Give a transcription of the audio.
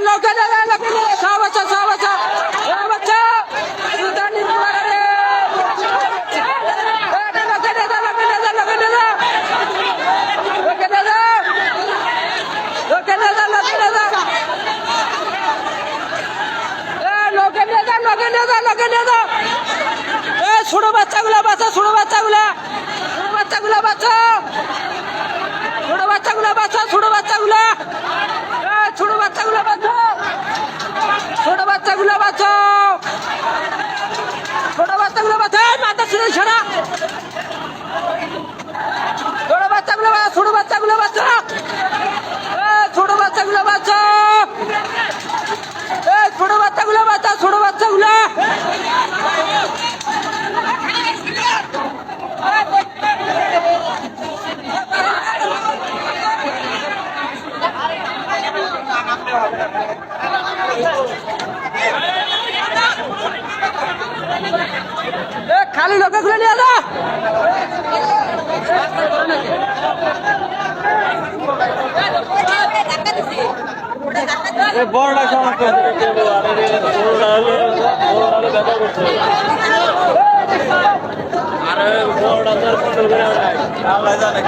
লোকে বাচ্চা বাচ্চা বাচ্চা নিয়ে যা লোকে নিয়ে যা লোকে নিয়ে যা এ ছোট বাচ্চাগুলা, বাচ্চা ছোট বাচ্চাগুলা ছোট বাচ্চাগুলা বাচ্চা ছোট বাচ্চাগুলা বাচ্চা ছোট বাচ্চাগুলা এ ছোট বাচ্চাগুলা বাচ্চা ছোট বাচ্চাগুলা বাচ্চা ছোট বাচ্চাগুলা বাচ্চা ছিল সারা। ছোট বাচ্চাগুলা বাচ্চা ছোট বাচ্চাগুলা বাচ্চা ছোট বাচ্চাগুলা বাচ্চা ছোট বাচ্চাগুলো বাচ্চা ছোট বাচ্চাগুলো। খালি লোকে খুলে নিয়ে করছে। আরে বড়টা কন্ট্রোল করে আল্লাহ জানে।